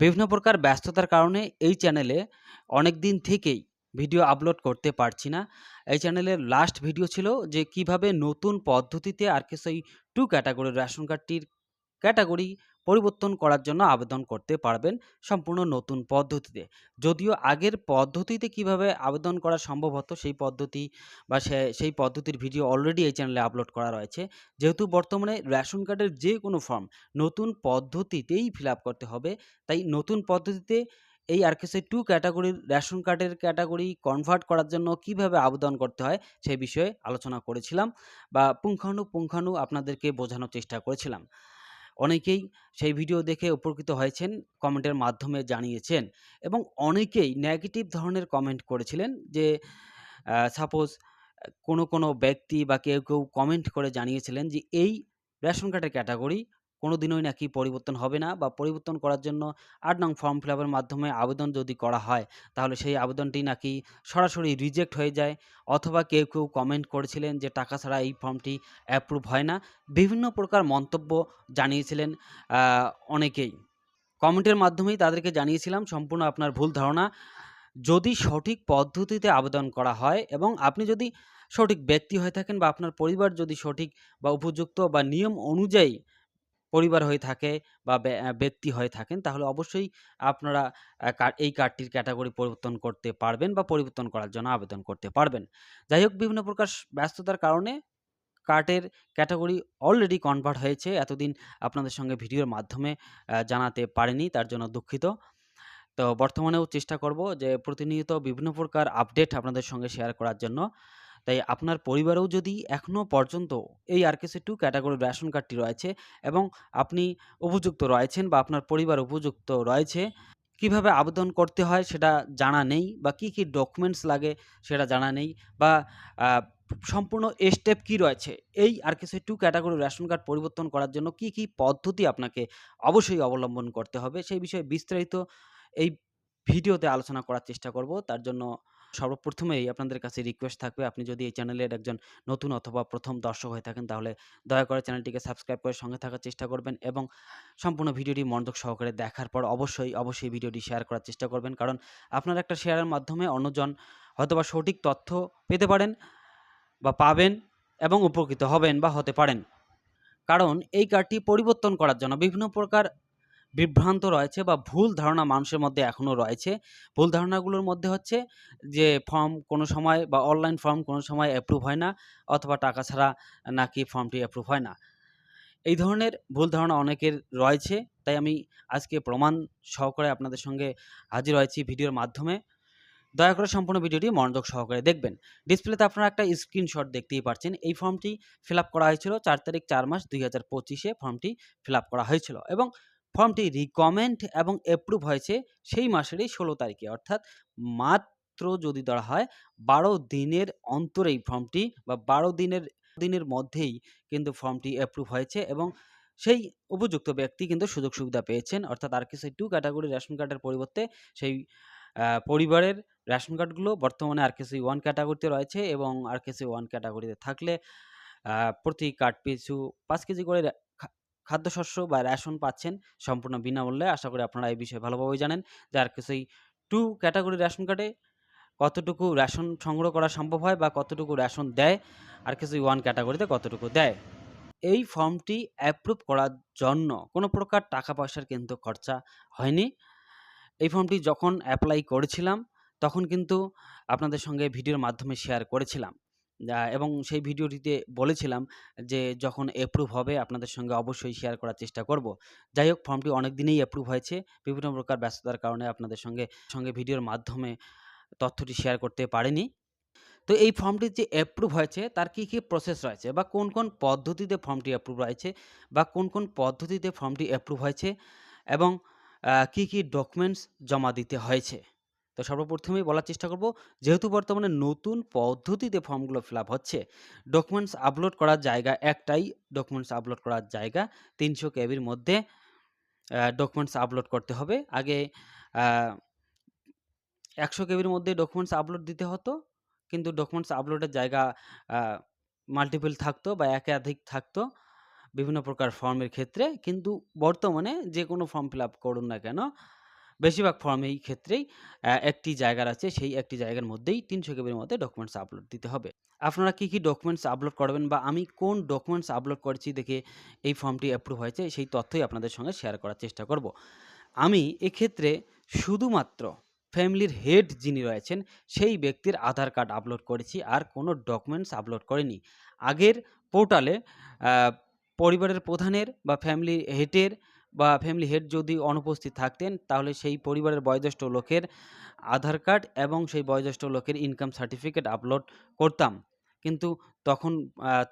বিভিন্ন প্রকার ব্যস্ততার কারণে এই চ্যানেলে অনেক দিন থেকেই ভিডিও আপলোড করতে পারছি না। এই চ্যানেলের লাস্ট ভিডিও ছিল যে কীভাবে নতুন পদ্ধতিতে আর কেসই টু ক্যাটাগরির রেশন কার্ডটির ক্যাটাগরি পরিবর্তন করার জন্য আবেদন করতে পারবেন সম্পূর্ণ নতুন পদ্ধতিতে। যদিও আগের পদ্ধতিতে কীভাবে আবেদন করা সম্ভব হতো সেই পদ্ধতি বা সেই পদ্ধতির ভিডিও অলরেডি এই চ্যানেলে আপলোড করা রয়েছে। যেহেতু বর্তমানে রেশন কার্ডের যে কোনো ফর্ম নতুন পদ্ধতিতেই ফিল করতে হবে। তাই নতুন পদ্ধতিতে এই আরকেএসআই 2 ক্যাটাগরির রেশন কার্ডের ক্যাটাগরি কনভার্ট করার জন্য কীভাবে আবেদন করতে হয় সেই বিষয়ে আলোচনা করেছিলাম বা পুঙ্খানু পুঙ্খানু আপনাদেরকে বোঝানোর চেষ্টা করেছিলাম। অনেকেই সেই ভিডিও দেখে উপকৃত হয়েছেন, কমেন্টের মাধ্যমে জানিয়েছেন এবং অনেকেই নেগেটিভ ধরনের কমেন্ট করেছিলেন যে সাপোজ কোনো, কোনো ব্যক্তি বা কেউ, কেউ কমেন্ট করে জানিয়েছিলেন যে এই রেশন কার্ডের ক্যাটাগরি কোনোদিনই নাকি পরিবর্তন হবে না বা পরিবর্তন করার জন্য ৮ নং ফর্ম ফিল মাধ্যমে আবেদন যদি করা হয়, তাহলে সেই আবেদনটি নাকি সরাসরি রিজেক্ট হয়ে যায় অথবা কেউ, কেউ কমেন্ট করেছিলেন যে টাকা ছাড়া এই ফর্মটি অ্যাপ্রুভ হয় না। বিভিন্ন প্রকার মন্তব্য জানিয়েছিলেন অনেকেই। কমেন্টের মাধ্যমেই তাদেরকে জানিয়েছিলাম সম্পূর্ণ আপনার ভুল ধারণা। যদি সঠিক পদ্ধতিতে আবেদন করা হয় এবং আপনি যদি সঠিক ব্যক্তি হয়ে থাকেন বা আপনার পরিবার যদি সঠিক বা উপযুক্ত বা নিয়ম অনুযায়ী পরিবার হয়ে থাকে বা ব্যক্তি হয়ে থাকেন, তাহলে অবশ্যই আপনারা এই কার্ডটির ক্যাটাগরি পরিবর্তন করতে পারবেন বা পরিবর্তন করার জন্য আবেদন করতে পারবেন। যাই হোক, বিভিন্ন প্রকার ব্যস্ততার কারণে কার্ডের ক্যাটাগরি অলরেডি কনভার্ট হয়েছে। এতদিন আপনাদের সঙ্গে ভিডিওর মাধ্যমে জানাতে পারিনি, তার জন্য দুঃখিত। তো বর্তমানেও চেষ্টা করব যে প্রতিনিয়ত বিভিন্ন প্রকার আপডেট আপনাদের সঙ্গে শেয়ার করার জন্য। তাই আপনার পরিবারেও যদি এখনও পর্যন্ত এই আরকেএসআই 2 ক্যাটাগরির রেশন কার্ডটি রয়েছে এবং আপনি উপযুক্ত রয়েছেন বা আপনার পরিবার উপযুক্ত রয়েছে, কীভাবে আবেদন করতে হয় সেটা জানা নেই বা কী, কী ডকুমেন্টস লাগে সেটা জানা নেই বা সম্পূর্ণ স্টেপ কী রয়েছে, এই আরকেএসআই 2 ক্যাটাগরির রেশন কার্ড পরিবর্তন করার জন্য কী, কী পদ্ধতি আপনাকে অবশ্যই অবলম্বন করতে হবে সেই বিষয়ে বিস্তারিত এই ভিডিওতে আলোচনা করার চেষ্টা করব। তার জন্য সর্বপ্রথমেই আপনাদের কাছে রিকোয়েস্ট থাকবে আপনি যদি এই চ্যানেলের একজন নতুন অথবা ১ম দর্শক হয়ে থাকেন তাহলে দয়া করে চ্যানেলটিকে সাবস্ক্রাইব করে সঙ্গে থাকার চেষ্টা করবেন এবং সম্পূর্ণ ভিডিওটি মনোযোগ সহকারে দেখার পর অবশ্যই, অবশ্যই ভিডিওটি শেয়ার করার চেষ্টা করবেন। কারণ আপনার একটা শেয়ারের মাধ্যমে অন্যজন হয়তোবা সঠিক তথ্য পেতে পারেন বা পাবেন এবং উপকৃত হবেন বা হতে পারেন। কারণ এই কার্ডটি পরিবর্তন করার জন্য বিভিন্ন প্রকার বিভ্রান্ত রয়েছে বা ভুল ধারণা মানুষের মধ্যে এখনও রয়েছে। ভুল ধারণাগুলোর মধ্যে হচ্ছে যে ফর্ম কোনো সময় বা অনলাইন ফর্ম কোনো সময় অ্যাপ্রুভ হয় না অথবা টাকা ছাড়া নাকি ফর্মটি অ্যাপ্রুভ হয় না। এই ধরনের ভুল ধারণা অনেকের রয়েছে। তাই আমি আজকে প্রমাণ সহকারে আপনাদের সঙ্গে হাজির হয়েছি ভিডিওর মাধ্যমে। দয়া করে সম্পূর্ণ ভিডিওটি মনোযোগ সহকারে দেখবেন। ডিসপ্লেতে আপনারা একটা স্ক্রিনশট দেখতেই পারছেন। এই ফর্মটি ফিল করা হয়েছিল চার তারিখ চার মাস ২০২৫ এ ফর্মটি ফিল করা হয়েছিল এবং ফর্মটি রিকমেন্ড এবং অ্যাপ্রুভ হয়েছে সেই মাসেরই ১৬ তারিখে অর্থাৎ মাত্র যদি ধরা হয় ১২ দিনের অন্তরেই ফর্মটি বা ১২ দিনের দিনের মধ্যেই কিন্তু ফর্মটি অ্যাপ্রুভ হয়েছে এবং সেই উপযুক্ত ব্যক্তি কিন্তু সুযোগ সুবিধা পেয়েছেন। অর্থাৎ আরকেএসআই 2 ক্যাটাগরির রেশন কার্ডের পরিবর্তে সেই পরিবারের রেশন কার্ডগুলো বর্তমানে আরকেএসআই 1 ক্যাটাগরিতে রয়েছে এবং আরকেএসআই 1 ক্যাটাগরিতে থাকলে প্রতি কার্ড পিছু ৫ কেজি করে খাদ্যশস্য বা রেশন পাচ্ছেন সম্পূর্ণ বিনামূল্যে। আশা করি আপনারা এই বিষয়ে ভালোভাবেই জানেন যে আরকেএসআই 2 ক্যাটাগরির রেশন কার্ডে কতটুকু রেশন সংগ্রহ করা সম্ভব হয় বা কতটুকু রেশন দেয়, আরকেএসআই 1 ক্যাটাগরিতে কতটুকু দেয়। এই ফর্মটি অ্যাপ্রুভ করার জন্য কোনো প্রকার টাকা পয়সার কিন্তু খরচা হয়নি। এই ফর্মটি যখন অ্যাপ্লাই করেছিলাম তখন কিন্তু আপনাদের সঙ্গে ভিডিওর মাধ্যমে শেয়ার করেছিলাম। এবং সেই ভিডিওটিতে বলেছিলাম যে যখন অ্যাপ্রুভ হবে আপনাদের সঙ্গে অবশ্যই শেয়ার করার চেষ্টা করব। যাই হোক ফর্মটি অনেক দিনেই অ্যাপ্রুভ হয়েছে। বিভিন্ন প্রকার ব্যস্ততার কারণে আপনাদের সঙ্গে সঙ্গে ভিডিওর মাধ্যমে তথ্যটি শেয়ার করতে পারিনি। তো এই ফর্মটি যে অ্যাপ্রুভ হয়েছে তার কী, কী প্রসেস রয়েছে বা কোন, কোন পদ্ধতিতে ফর্মটি অ্যাপ্রুভ রয়েছে বা কোন, কোন পদ্ধতিতে ফর্মটি অ্যাপ্রুভ হয়েছে এবং কী, কী ডকুমেন্টস জমা দিতে হয়েছে। তো সর্বপ্রথমেই বলার চেষ্টা করব যেহেতু বর্তমানে নতুন পদ্ধতিতে ফর্মগুলো ফিল হচ্ছে, ডকুমেন্টস আপলোড করার জায়গা একটাই ডকুমেন্টস আপলোড করার জায়গা ৩০০ কেবির মধ্যে ডকুমেন্টস আপলোড করতে হবে। আগে একশো কেবির মধ্যে ডকুমেন্টস আপলোড দিতে হতো। কিন্তু ডকুমেন্টস আপলোডের জায়গা মাল্টিপল থাকতো বা একাধিক থাকতো বিভিন্ন প্রকার ফর্মের ক্ষেত্রে। কিন্তু বর্তমানে যে কোনো ফর্ম ফিল আপ করুন না কেন, বেশিরভাগ ফর্মেই ক্ষেত্রেই একটি জায়গার আছে সেই একটি জায়গার মধ্যেই ৩০০ কেবির মধ্যে ডকুমেন্টস আপলোড দিতে হবে। আপনারা কি, কি ডকুমেন্টস আপলোড করবেন বা আমি কোন ডকুমেন্টস আপলোড করেছি দেখে এই ফর্মটি অ্যাপ্রুভ হয়েছে সেই তথ্যই আপনাদের সঙ্গে শেয়ার করার চেষ্টা করব। আমি এক্ষেত্রে শুধুমাত্র ফ্যামিলির হেড যিনি রয়েছেন সেই ব্যক্তির আধার কার্ড আপলোড করেছি আর কোনো ডকুমেন্টস আপলোড করিনি। আগের পোর্টালে পরিবারের প্রধানের বা ফ্যামিলি হেডের বা ফ্যামিলি হেড যদি অনুপস্থিত থাকতেন, তাহলে সেই পরিবারের বয়োজ্যেষ্ঠ লোকের আধার কার্ড এবং সেই বয়োজ্যেষ্ঠ লোকের ইনকাম সার্টিফিকেট আপলোড করতাম। কিন্তু তখন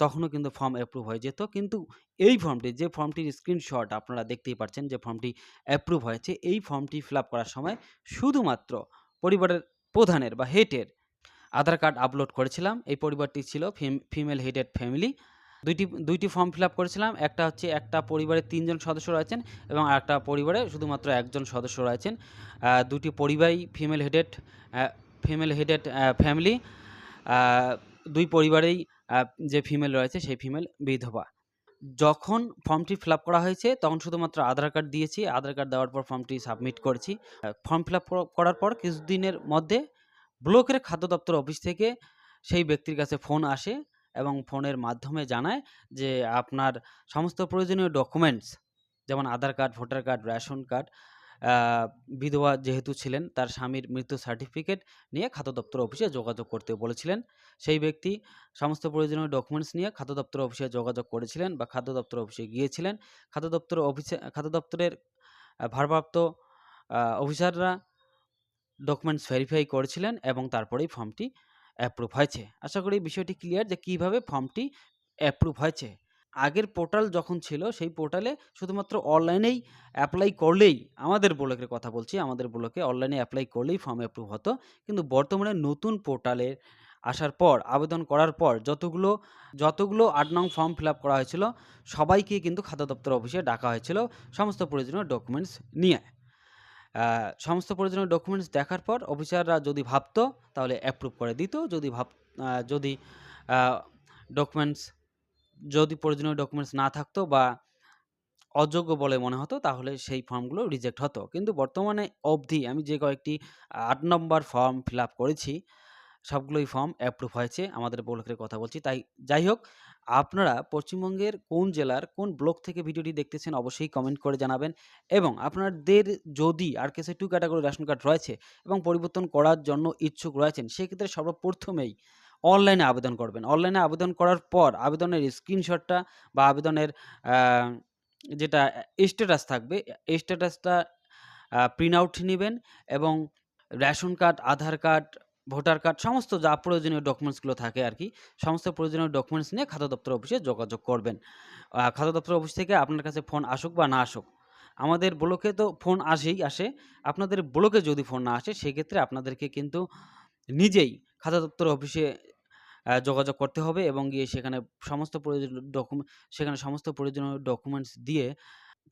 তখনও কিন্তু ফর্ম অ্যাপ্রুভ হয়ে যেত। কিন্তু এই ফর্মটি যে ফর্মটির স্ক্রিনশট আপনারা দেখতেই পাচ্ছেন, যে ফর্মটি অ্যাপ্রুভ হয়েছে, এই ফর্মটি ফিল করার সময় শুধুমাত্র পরিবারের প্রধানের বা হেটের আধার কার্ড আপলোড করেছিলাম। এই পরিবারটি ছিল ফিমেল হেডেড ফ্যামিলি। ২ টি ২ টি ফর্ম ফিল আপ করেছিলাম। একটা হচ্ছে একটা পরিবারে ৩ জন সদস্য রয়েছেন এবং একটা পরিবারে শুধুমাত্র ১ জন সদস্য রয়েছেন। আ ২ টি পরিবারই female headed female headed family. দুই পরিবারেই যে ফিমেল রয়েছে সেই ফিমেল বিধবা। যখন ফর্মটি ফিল আপ করা হয়েছে, তখন শুধুমাত্র আধার কার্ড দিয়েছি। আধার কার্ড দেওয়ার পর ফর্মটি সাবমিট করেছি। ফর্ম ফিল আপ করার পর কিছুদিনের মধ্যে ব্লকের খাদ্য দপ্তর অফিস থেকে সেই ব্যক্তির কাছে ফোন আসে এবং ফোনের মাধ্যমে জানায় যে আপনার সমস্ত প্রয়োজনীয় ডকুমেন্টস যেমন Aadhaar card, voter card, ration card বিধবা যেহেতু ছিলেন তার স্বামীর মৃত্যু সার্টিফিকেট নিয়ে খাদ্য দপ্তর অফিসে যোগাযোগ করতে বলেছিলেন। সেই ব্যক্তি সমস্ত প্রয়োজনীয় ডকুমেন্টস নিয়ে খাদ্য দপ্তর অফিসে যোগাযোগ করেছিলেন বা খাদ্য দপ্তর অফিসে গিয়েছিলেন। খাদ্য দপ্তর অফিসে খাদ্য দপ্তরের ভারপ্রাপ্ত অফিসাররা ডকুমেন্টস ভেরিফাই করেছিলেন এবং তারপরেই ফর্মটি অ্যাপ্রুভ হয়েছে। আশা করি বিষয়টি ক্লিয়ার যে কীভাবে ফর্মটি অ্যাপ্রুভ হয়েছে। আগের পোর্টাল যখন ছিল সেই পোর্টালে শুধুমাত্র অনলাইনেই এপ্লাই করলেই আমাদের ব্লকের কথা বলছি, আমাদের ব্লকে অনলাইনে এপ্লাই করলেই ফর্ম অ্যাপ্রুভ হতো। কিন্তু বর্তমানে নতুন পোর্টালে আসার পর আবেদন করার পর যতগুলো যতগুলো ৮ নং ফর্ম ফিল করা হয়েছিল সবাইকে কিন্তু খাদ্য দপ্তর অফিসে ডাকা হয়েছিল সমস্ত প্রয়োজনীয় ডকুমেন্টস নিয়ে। সমস্ত প্রয়োজনীয় ডকুমেন্টস দেখার পর অফিসাররা যদি ভাবতো, তাহলে অ্যাপ্রুভ করে দিত। যদি ভাব যদি ডকুমেন্টস যদি প্রয়োজনীয় ডকুমেন্টস না থাকতো বা অযোগ্য বলে মনে হতো, তাহলে সেই ফর্মগুলো রিজেক্ট হতো। কিন্তু বর্তমানে অবধি আমি যে কয়েকটি আট নম্বর ফর্ম ফিল করেছি, সবগুলোই ফর্ম অ্যাপ্রুভ হয়েছে। আমাদের ব্লকের কথা বলছি। তাই যাই হোক আপনারা পশ্চিমবঙ্গের কোন জেলার কোন ব্লক থেকে ভিডিওটি দেখতেছেন অবশ্যই কমেন্ট করে জানাবেন এবং আপনাদের যদি আরকেএসএ 2 ক্যাটাগরি রেশন কার্ড রয়েছে এবং পরিবর্তন করার জন্য ইচ্ছুক রয়েছেন সেক্ষেত্রে সর্বপ্রথমেই অনলাইনে আবেদন করবেন। অনলাইনে আবেদন করার পর আবেদনের স্ক্রিনশটটা বা আবেদনের যেটা স্ট্যাটাস থাকবে স্ট্যাটাসটা প্রিন্ট আউট নিবেন এবং ration card, Aadhaar card, voter card, সমস্ত যা প্রয়োজনীয় ডকুমেন্টসগুলো থাকে আর কি, সমস্ত প্রয়োজনীয় ডকুমেন্টস নিয়ে খাদ্য দপ্তর অফিসে যোগাযোগ করবেন। খাদ্য দপ্তর অফিস থেকে আপনার কাছে ফোন আসুক বা না আসুক। আমাদের ব্লকে তো ফোন আসেই আসে। আপনাদের ব্লকে যদি ফোন না আসে, সেক্ষেত্রে আপনাদেরকে কিন্তু নিজেই খাদ্য দপ্তর অফিসে যোগাযোগ করতে হবে এবং গিয়ে সেখানে সমস্ত প্রয়োজনীয় ডকুমেন্ট সেখানে সমস্ত প্রয়োজনীয় ডকুমেন্টস দিয়ে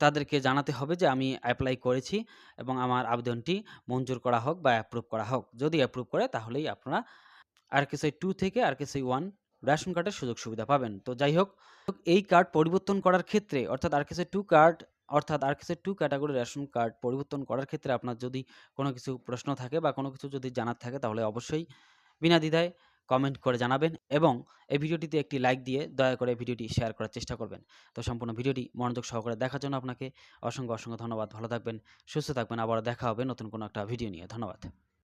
তাদেরকে জানাতে হবে যে আমি অ্যাপ্লাই করেছি এবং আমার আবেদনটি মঞ্জুর করা হোক বা অ্যাপ্রুভ করা হোক। যদি অ্যাপ্রুভ করে তাহলেই আপনারা আরকেএসআই 2 থেকে আরকেএসআই 1 রেশন কার্ডের সুযোগ সুবিধা পাবেন। তো যাই হোক, এই কার্ড পরিবর্তন করার ক্ষেত্রে অর্থাৎ R K S I 2 card অর্থাৎ R K S I 2 category ration card পরিবর্তন করার ক্ষেত্রে আপনার যদি কোনো কিছু প্রশ্ন থাকে বা কোনো কিছু যদি জানার থাকে তাহলে অবশ্যই বিনা দ্বিধায় কমেন্ট করে জানাবেন এবং এই ভিডিওটিতে একটি লাইক দিয়ে দয়া করে ভিডিওটি শেয়ার করার চেষ্টা করবেন। তো সম্পূর্ণ ভিডিওটি মনোযোগ সহকারে দেখার জন্য আপনাকে অসংখ্য, অসংখ্য ধন্যবাদ। ভালো থাকবেন, সুস্থ থাকবেন। আবারও দেখা হবে নতুন কোনো একটা ভিডিও নিয়ে। ধন্যবাদ।